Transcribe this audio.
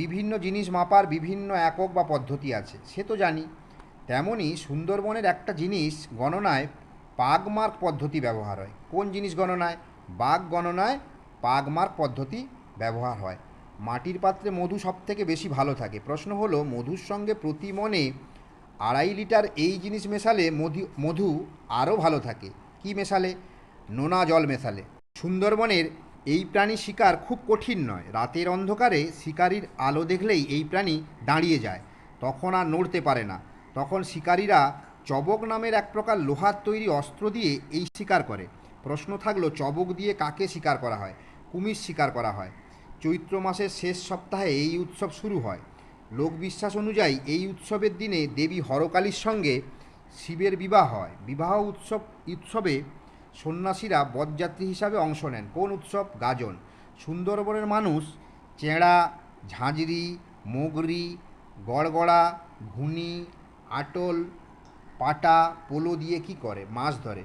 বিভিন্ন জিনিস মাপার বিভিন্ন একক বা পদ্ধতি আছে, সে তো জানি। তেমনই সুন্দরবনের একটা জিনিস গণনায় পাগমার্ক পদ্ধতি ব্যবহার হয়। কোন জিনিস গণনায়? বাঘ গণনায় পাগমার্ক পদ্ধতি ব্যবহার হয়। মাটির পাত্রে মধু সব থেকে বেশি ভালো থাকে। প্রশ্ন হলো, মধুর সঙ্গে প্রতি মনে আড়াই লিটার এই জিনিস মেশালে মধু মধু আরও ভালো থাকে। কি মেশালে? নোনা জল মেশালে। সুন্দরবনের এই প্রাণী শিকার খুব কঠিন নয়। রাতের অন্ধকারে শিকারীর আলো দেখলেই এই প্রাণী দাঁড়িয়ে যায়, তখন আর নড়তে পারে না। তখন শিকারীরা চবক নামের এক প্রকার লোহার তৈরি অস্ত্র দিয়ে এই শিকার করে। প্রশ্ন থাকল, চবক দিয়ে কাকে শিকার করা হয়? কুমির শিকার করা হয়। চৈত্র মাসের শেষ সপ্তাহে এই উৎসব শুরু হয়। লোক বিশ্বাস অনুযায়ী এই উৎসবের দিনে দেবী হরকালীর সঙ্গে শিবের বিবাহ হয়। বিবাহ উৎসব, উৎসবে সন্ন্যাসীরা বরযাত্রী হিসাবে অংশ নেন। কোন উৎসব? গাজন। সুন্দরবনের মানুষ চেঁড়া, ঝাঁঝরি, মগরি, গড়গড়া, ঘুনি, আটল, পাটা, পোলো দিয়ে কী করে? মাছ ধরে।